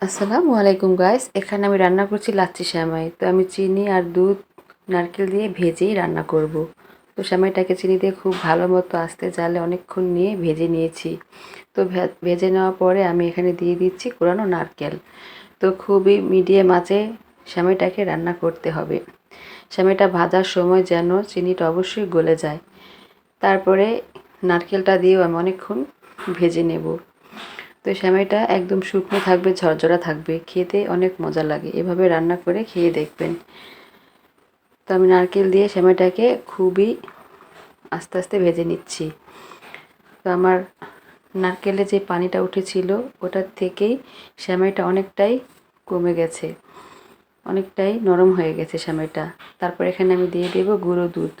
আসসালামু আলাইকুম গাইস এখানে আমি রান্না করছি লাচ্ছি সেমাই তো আমি চিনি আর দুধ, নারকেল দিয়ে ভেজেই রান্না করব। তো সেমাইটাকে চিনি দিয়ে খুব ভালো মতো আস্তে জালে অনেকক্ষণ নিয়ে ভেজে নিয়েছি। তো ভেজে নেওয়ার পরে আমি এখানে দিয়ে দিচ্ছি কোরানো নারকেল। তো খুবই মিডিয়াম আঁচে সেমাইটাকে রান্না করতে হবে। সেমাইটা ভাজার সময় যেন চিনিটা অবশ্যই গলে যায়। তারপরে নারকেলটা দিয়েও আমি অনেকক্ষণ ভেজে নেব। তো সেমাইটা একদম শুকনো থাকবে, ঝরঝরা থাকবে। খেতে অনেক মজা লাগে। এভাবে রান্না করে খেয়ে দেখবেন। তো আমি নারকেল দিয়ে সেমাইটাকে খুবই আস্তে আস্তে ভেজে নিচ্ছি। তো আমার নারকেলে যে পানিটা উঠেছিল ওটার থেকেই সেমাইটা অনেকটাই কমে গেছে। অনেকটাই নরম হয়ে গেছে সেমাইটা। তারপর এখানে আমি দিয়ে দেব গুঁড়ো দুধ।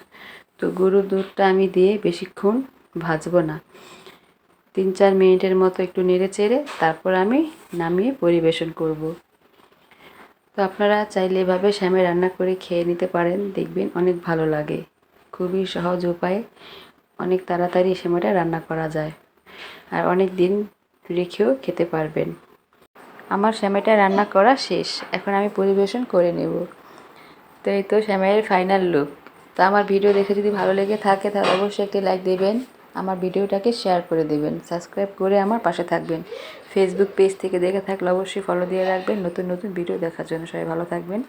তো গুঁড়ো দুধটা আমি দিয়ে বেশিক্ষণ ভাজবো না। তিন চার মিনিটের মতো একটু নেড়ে চেড়ে তারপর আমি নামিয়ে পরিবেশন করব। তো আপনারা চাইলে এভাবে শ্যামে রান্না করে খেয়ে নিতে পারেন, দেখবেন অনেক ভালো লাগে। খুবই সহজ উপায়ে অনেক তাড়াতাড়ি শ্যামাটা রান্না করা যায় আর অনেক দিন রেখেও খেতে পারবেন। আমার শ্যামাইটা রান্না করা শেষ, এখন আমি পরিবেশন করে নেব। তো এই তো শ্যামাইয়ের ফাইনাল লুক। তো আমার ভিডিও দেখে যদি ভালো লেগে থাকে তাহলে অবশ্যই একটি লাইক দেবেন। আমার ভিডিওটাকে শেয়ার করে দেবেন, সাবস্ক্রাইব করে আমার পাশে থাকবেন। ফেসবুক পেজ থেকে দেখে থাকলে অবশ্যই ফলো দিয়ে রাখবেন। নতুন নতুন ভিডিও দেখার জন্য সবাই ভালো থাকবেন।